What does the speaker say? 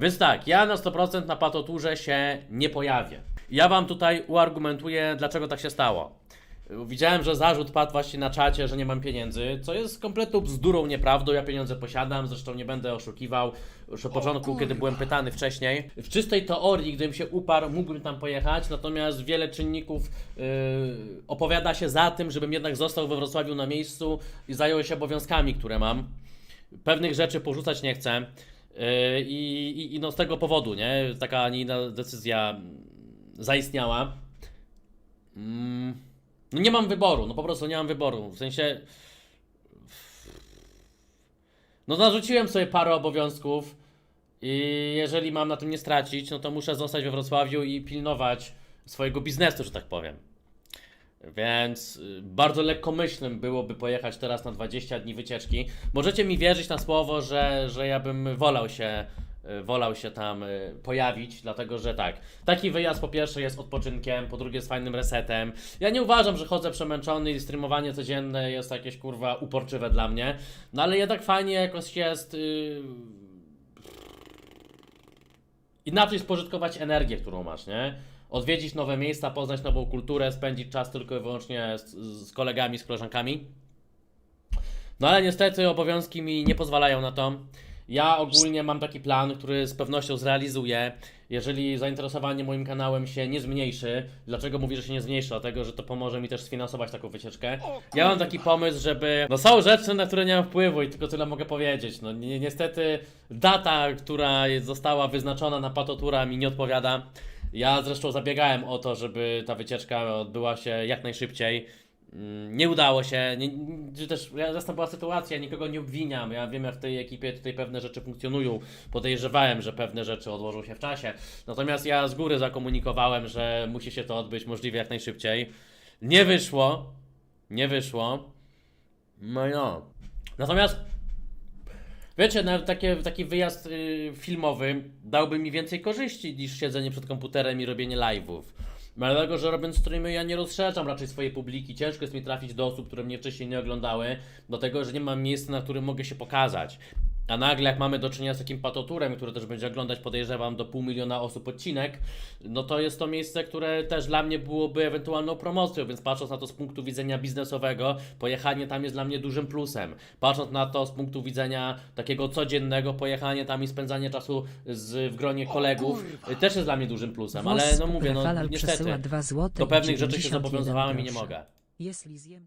Więc tak, ja na 100% na patoturze się nie pojawię. Ja wam tutaj uargumentuję, dlaczego tak się stało. Widziałem, że zarzut padł właśnie na czacie, że nie mam pieniędzy, co jest kompletną bzdurą, nieprawdą. Ja pieniądze posiadam, zresztą nie będę oszukiwał. Już od początku, kiedy byłem pytany wcześniej. W czystej teorii, gdybym się uparł, mógłbym tam pojechać, natomiast wiele czynników yy, opowiada się za tym, żebym jednak został we Wrocławiu na miejscu i zajął się obowiązkami, które mam. Pewnych rzeczy porzucać nie chcę. Yy, I, i, I no z tego powodu, nie? Taka, a nie inna decyzja zaistniała. Mm, no nie mam wyboru, no po prostu nie mam wyboru. W sensie. No narzuciłem sobie parę obowiązków i jeżeli mam na tym nie stracić, no to muszę zostać we Wrocławiu i pilnować swojego biznesu, że tak powiem. Więc y, bardzo lekkomyślnym byłoby pojechać teraz na 20 dni wycieczki. Możecie mi wierzyć na słowo, że, że ja bym wolał się, y, wolał się tam y, pojawić, dlatego że tak, taki wyjazd po pierwsze jest odpoczynkiem, po drugie jest fajnym resetem. Ja nie uważam, że chodzę przemęczony i streamowanie codzienne jest jakieś kurwa uporczywe dla mnie, no ale jednak fajnie jakoś jest yy, inaczej spożytkować energię, którą masz, nie? Odwiedzić nowe miejsca, poznać nową kulturę, spędzić czas tylko i wyłącznie z, z kolegami, z koleżankami. No ale niestety obowiązki mi nie pozwalają na to. Ja ogólnie mam taki plan, który z pewnością zrealizuję. Jeżeli zainteresowanie moim kanałem się nie zmniejszy, dlaczego mówię, że się nie zmniejszy? Dlatego, że to pomoże mi też sfinansować taką wycieczkę. Ja mam taki pomysł, żeby. No są rzeczy, na które nie mam wpływu i tylko tyle mogę powiedzieć. No ni niestety data, która została wyznaczona na patotura mi nie odpowiada. Ja zresztą zabiegałem o to, żeby ta wycieczka odbyła się jak najszybciej. Mm, Nie udało się, nie, czy też ja, zresztą była sytuacja, nikogo nie obwiniam. Ja wiem, jak w tej ekipie tutaj pewne rzeczy funkcjonują. Podejrzewałem, że pewne rzeczy odłożą się w czasie. Natomiast ja z góry zakomunikowałem, że musi się to odbyć możliwie jak najszybciej. Nie wyszło. Nie wyszło. No i no. Natomiast Wiecie, nawet takie, taki wyjazd y, filmowy dałby mi więcej korzyści niż siedzenie przed komputerem i robienie live'ów. Dlatego, że robiąc streamy ja nie rozszerzam raczej swojej publiki. Ciężko jest mi trafić do osób, które mnie wcześniej nie oglądały, dlatego, że nie mam miejsca, na którym mogę się pokazać. A nagle jak mamy do czynienia z takim patoturem, który też będzie oglądać, podejrzewam, do pół miliona osób odcinek, no to jest to miejsce, które też dla mnie byłoby ewentualną promocją, więc patrząc na to z punktu widzenia biznesowego, pojechanie tam jest dla mnie dużym plusem. Patrząc na to z punktu widzenia takiego codziennego, pojechanie tam i spędzanie czasu z, w gronie kolegów też jest dla mnie dużym plusem, ale no mówię, no niestety przesyła 2 złote do pewnych rzeczy się 91 zobowiązywałem i nie mogę. Jeśli zjem